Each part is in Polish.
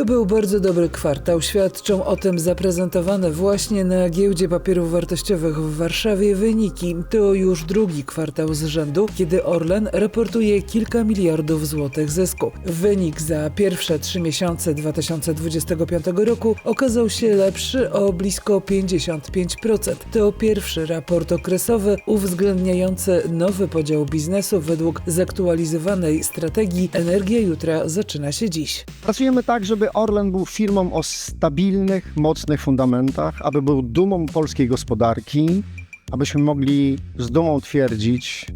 To był bardzo dobry kwartał. Świadczą o tym zaprezentowane właśnie na giełdzie papierów wartościowych w Warszawie wyniki. To już drugi kwartał z rzędu, kiedy Orlen raportuje kilka miliardów złotych zysku. Wynik za pierwsze trzy miesiące 2025 roku okazał się lepszy o blisko 55%. To pierwszy raport okresowy uwzględniający nowy podział biznesu według zaktualizowanej strategii Energia Jutra zaczyna się dziś. Pracujemy tak, żeby Orlen był firmą o stabilnych, mocnych fundamentach, aby był dumą polskiej gospodarki, abyśmy mogli z dumą twierdzić,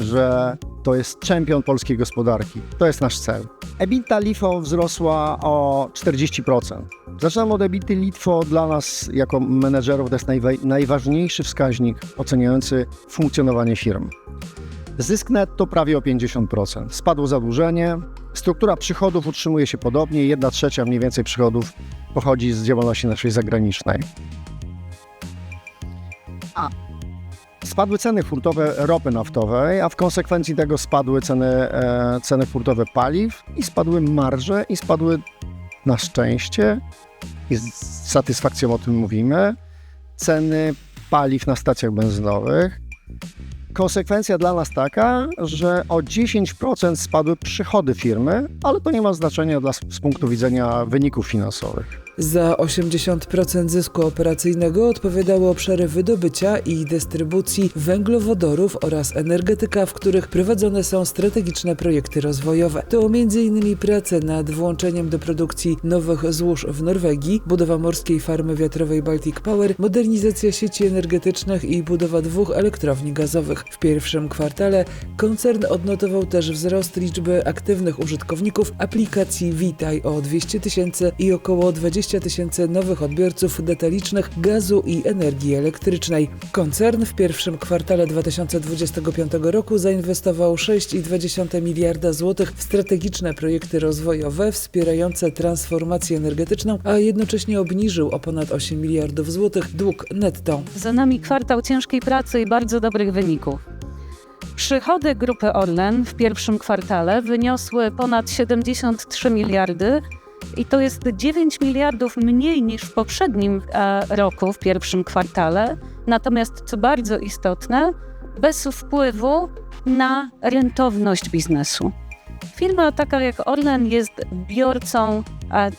że to jest czempion polskiej gospodarki. To jest nasz cel. EBITDA LIFO wzrosła o 40%. Zaczynam od EBITDA LIFO dla nas jako menedżerów to jest najwa- najważniejszy wskaźnik oceniający funkcjonowanie firm. Zysk netto prawie o 50%. Spadło zadłużenie. Struktura przychodów utrzymuje się podobnie. Jedna trzecia mniej więcej przychodów pochodzi z działalności naszej zagranicznej. A spadły ceny hurtowe ropy naftowej, a w konsekwencji tego spadły ceny, e, ceny hurtowe paliw i spadły marże i spadły na szczęście i z satysfakcją o tym mówimy ceny paliw na stacjach benzynowych. Konsekwencja dla nas taka, że o 10% spadły przychody firmy, ale to nie ma znaczenia dla, z punktu widzenia wyników finansowych. Za 80% zysku operacyjnego odpowiadały obszary wydobycia i dystrybucji węglowodorów oraz energetyka, w których prowadzone są strategiczne projekty rozwojowe. To m.in. prace nad włączeniem do produkcji nowych złóż w Norwegii, budowa morskiej farmy wiatrowej Baltic Power, modernizacja sieci energetycznych i budowa dwóch elektrowni gazowych. W pierwszym kwartale koncern odnotował też wzrost liczby aktywnych użytkowników aplikacji Witaj o 200 tysięcy i około 20 tysięcy nowych odbiorców detalicznych gazu i energii elektrycznej. Koncern w pierwszym kwartale 2025 roku zainwestował 6,2 miliarda złotych w strategiczne projekty rozwojowe wspierające transformację energetyczną, a jednocześnie obniżył o ponad 8 miliardów złotych dług netto. Za nami kwartał ciężkiej pracy i bardzo dobrych wyników. Przychody grupy Orlen w pierwszym kwartale wyniosły ponad 73 miliardy i to jest 9 miliardów mniej niż w poprzednim e, roku, w pierwszym kwartale. Natomiast, co bardzo istotne, bez wpływu na rentowność biznesu. Firma taka jak Orlen jest biorcą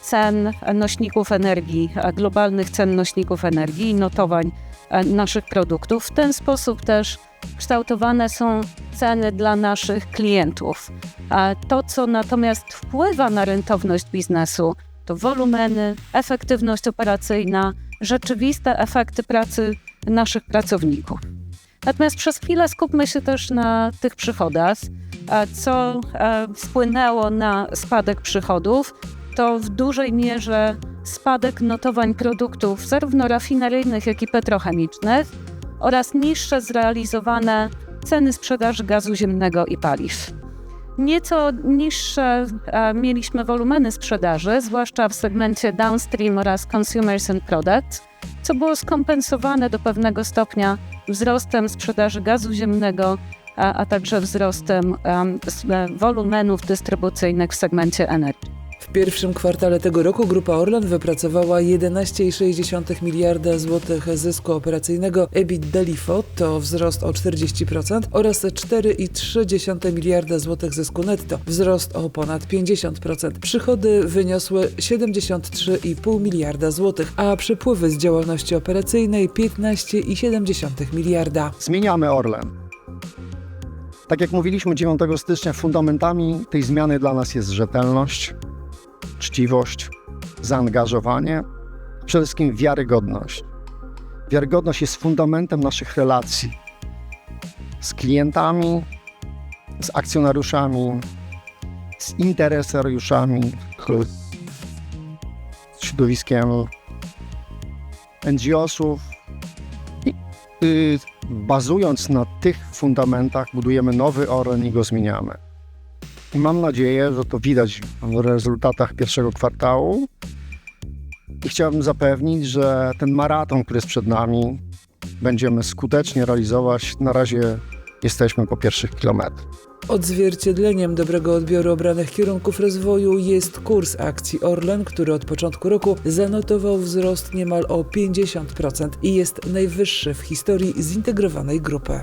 cen nośników energii, e, globalnych cen nośników energii i notowań e, naszych produktów. W ten sposób też kształtowane są ceny dla naszych klientów. A to, co natomiast wpływa na rentowność biznesu, to wolumeny, efektywność operacyjna, rzeczywiste efekty pracy naszych pracowników. Natomiast przez chwilę skupmy się też na tych przychodach. Co e, wpłynęło na spadek przychodów, to w dużej mierze spadek notowań produktów zarówno rafineryjnych, jak i petrochemicznych oraz niższe zrealizowane ceny sprzedaży gazu ziemnego i paliw. Nieco niższe e, mieliśmy wolumeny sprzedaży, zwłaszcza w segmencie downstream oraz consumers and products, co było skompensowane do pewnego stopnia wzrostem sprzedaży gazu ziemnego, a, a także wzrostem e, wolumenów dystrybucyjnych w segmencie energii. W pierwszym kwartale tego roku grupa Orlen wypracowała 11,6 miliarda złotych zysku operacyjnego EBITDA LIFO, to wzrost o 40% oraz 4,3 miliarda złotych zysku netto, wzrost o ponad 50%. Przychody wyniosły 73,5 miliarda złotych, a przepływy z działalności operacyjnej 15,7 miliarda. Zmieniamy Orlen. Tak jak mówiliśmy 9 stycznia, fundamentami tej zmiany dla nas jest rzetelność, czciwość, zaangażowanie, przede wszystkim wiarygodność. Wiarygodność jest fundamentem naszych relacji z klientami, z akcjonariuszami, z interesariuszami, z środowiskiem NGO-sów, y, bazując na tych fundamentach, budujemy nowy Orlen i go zmieniamy. Mam nadzieję, że to widać w rezultatach pierwszego kwartału. I chciałbym zapewnić, że ten maraton, który jest przed nami, będziemy skutecznie realizować. Na razie jesteśmy po pierwszych kilometrach. Odzwierciedleniem dobrego odbioru obranych kierunków rozwoju jest kurs akcji Orlen, który od początku roku zanotował wzrost niemal o 50% i jest najwyższy w historii zintegrowanej grupy.